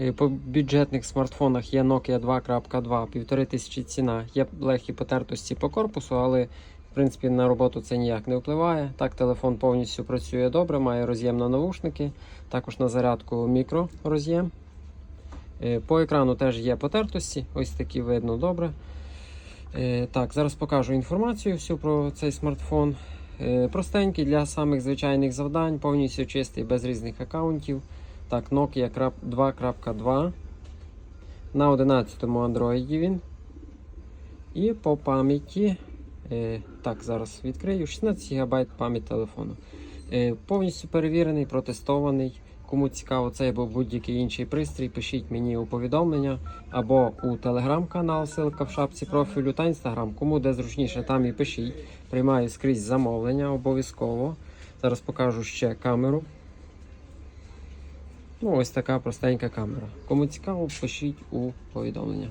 Е, По бюджетних смартфонах є Nokia 2.2, 1500 ціна. Є легкі потертості по корпусу, але в принципі на роботу це ніяк не впливає. Так, телефон повністю працює добре, має роз'єм на навушники, також на зарядку мікророз'єм. Е, По екрану теж є потертості, ось такі видно добре. Е, Так, зараз покажу інформацію всю про цей смартфон. Простенький для самих звичайних завдань, повністю чистий, без різних аккаунтів. Так, Nokia 2.2. На 11-му Android він. І по пам'яті. Е, так, зараз відкрию. 16 ГБ пам'ять телефону. Е, повністю перевірений, протестований. Кому цікаво цей або будь-який інший пристрій, пишіть мені у повідомлення або у телеграм-канал, ссылка в шапці профілю та інстаграм. Кому де зручніше, там і пишіть. Приймаю скрізь замовлення обов'язково. Зараз покажу ще камеру. Ну, ось така простенька камера. Кому цікаво, пишіть у повідомлення.